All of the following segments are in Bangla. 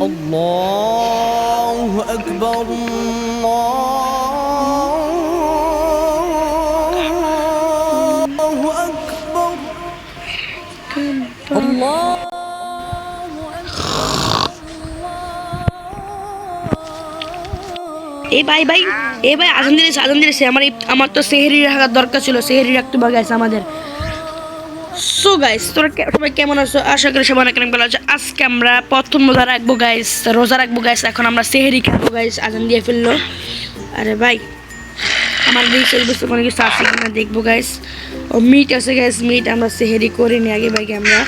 الله أكبر الله أكبر الله এই ভাই ভাই এই ভাই আজান দিয়েছে আজান দিয়েছে আমার এই- আমার তো সেহেরি রাখার দরকার ছিল সেহেরি রাখতে বা গাইছে আমাদের সো গাইস তোরা সবাই কেমন আছো? আশা করি সবাই অনেক ভালো আছে। আজকে আমরা প্রথম রোজা রাখব গাইস রোজা রাখব গাইস এখন আমরা সেহেরি খাব গাইস আজান দিয়ে ফেলল। আরে ভাই, আমার রিচার্জ বুঝতে কোনো কিছু আছে কিনা দেখব গাইস ও মিট আছে গাইস মিট আমরা সেহেরি করিনি আগে ভাগে আমরা।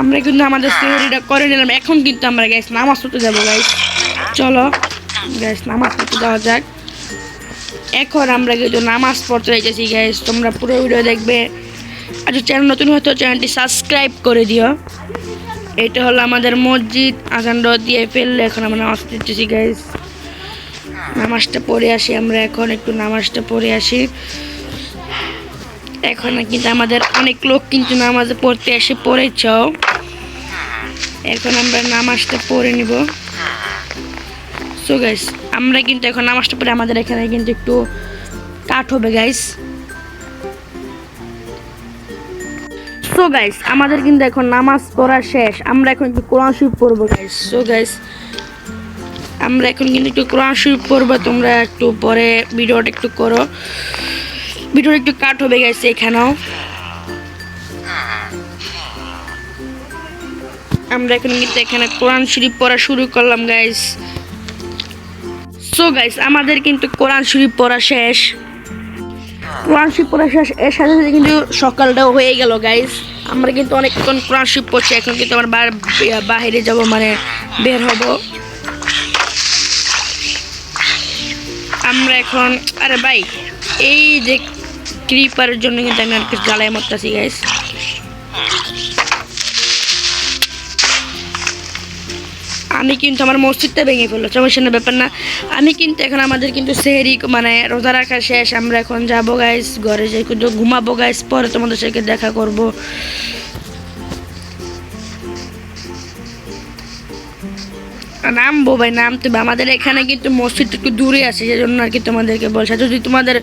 আমরা কিন্তু আমাদের সেহরিটা করে নিলাম। এখন কিন্তু আমরা গ্যাস নামাজ পড়তে যাব গাইস চলো গ্যাস নামাজ পড়তে যাওয়া যাক। এখন আমরা কিন্তু নামাজ পড়তে যাইতেছি গ্যাস তোমরা পুরো ভিডিও দেখবে। আর চ্যানেল নতুন হয়তো চ্যানেলটি সাবস্ক্রাইব করে দিও। এটা হলো আমাদের মসজিদ, আজান দিয়ে ফেললে এখন আমরা নামাজ পড়তেছি গাইস নামাজটা পড়ে আসি আমরা এখন, একটু নামাজটা পড়ে আসি। এখন কিন্তু আমাদের অনেক লোক কিন্তু নামাজে পড়তে এসে পড়েছ। এখন আমরা নামাজটা পড়ে নিব। সো গাইস আমরা কিন্তু এখন নামাজটা পড়ে আমাদের এখানে কিন্তু একটু কাঠ হবে গাইস সো গাইস আমাদের কিন্তু এখন নামাজ পড়া শেষ। আমরা এখন একটু কোরআন শরীফ পড়ব গাইস সো গাইস আমরা এখন কিন্তু একটু কোরআন শরীফ পড়ব। তোমরা একটু পরে ভিডিওটা একটু করো। ভিডিওটা একটু কাট হবে গেছে এখানেও। আমরা এখন কিন্তু এখানে কোরআন শরীফ পড়া শুরু করলাম গাইস সো গাইস আমাদের কিন্তু কোরআন শরীফ পড়া শেষ। কোরআন শরীফ পড়া শেষ, এর সাথে সাথে কিন্তু সকালটাও হয়ে গেল গাইস আমরা কিন্তু অনেকক্ষণ কোরআন শরীফ পড়ছি, এখন কিন্তু আমার বাইরে যাব মানে বের হব। আমরা এখন আরে ভাই, এই যে ক্রিপারের জন্য কিন্তু আমি আর কিছু জ্বালাই মারতেছি গাইস আমি কিন্তু আমার মসজিদটা ভেঙে ফেলল সমস্যা না ব্যাপার না। আমি কিন্তু এখন আমাদের কিন্তু সেহেরি মানে রোজা রাখা শেষ, আমরা এখন যাব গাইস ঘরে যাই, কিন্তু ঘুমাবো গাইস পরে তোমাদের সাথে দেখা করব। নামবো ভাই, নামতে। আমাদের এখানে কিন্তু মসজিদ একটু দূরে আছে, সেজন্য আর কি তোমাদেরকে বলছে। যদি তোমাদের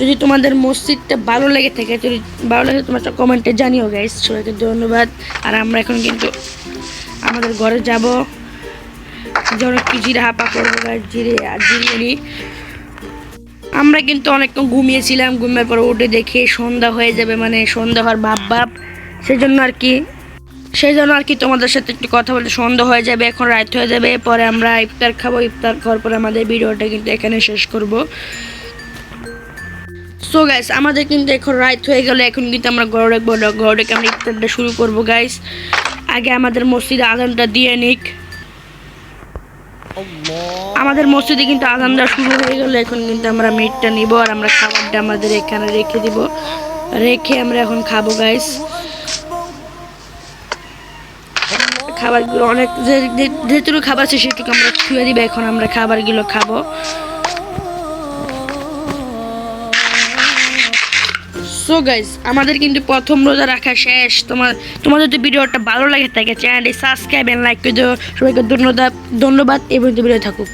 যদি তোমাদের মসজিদটা ভালো লেগে থাকে, যদি ভালো লাগে তোমার কমেন্টে জানিও গাইস সবাইকে ধন্যবাদ। আর আমরা এখন কিন্তু আমাদের ঘরে যাব। করব জিরে, আর জিরিয়ে আমরা কিন্তু অনেকক্ষণ ঘুমিয়েছিলাম, ঘুমের পর উঠে দেখি সন্ধ্যা হয়ে যাবে মানে সন্ধ্যা হওয়ার ভাব ভাব। সেই জন্য আর কি সেই জন্য আর কি তোমাদের সাথে একটু কথা বলতে সন্ধ্যা হয়ে যাবে, এখন রাত হয়ে যাবে, পরে আমরা ইফতার খাব, ইফতার খাওয়ার পরে আমাদের ভিডিওটা কিন্তু এখানে শেষ করব। সো গাইস আমাদের কিন্তু এখন রাত হয়ে গেল, এখন কিন্তু আমরা ঘরে রাখব ঘরে আমরা ইফতারটা শুরু করব গাইস আগে আমাদের মসজিদে আজানটা দিয়ে নিক। আমাদের মসজিদে কিন্তু আজান দেওয়া শুরু হয়ে গেল। এখন কিন্তু আমরা মিটটা নিব আর আমরা খাবারটা আমাদের এখানে রেখে দিব। রেখে আমরা এখন খাব গাইস খাবারগুলো অনেক যেটুকু খাবার আছে সেটুকু আমরা ছুঁয়ে দিবে। এখন আমরা খাবারগুলো খাব। সো গাইজ আমাদের কিন্তু প্রথম রোজা রাখা শেষ। তোমার তোমাদের যদি ভিডিওটা ভালো লাগে থাকে চ্যানেলটি সাবস্ক্রাইব অ্যান্ড লাইক করে দেবো সবাইকে ধন্যবাদ ধন্যবাদ পর্যন্ত ভিডিও থাকুক।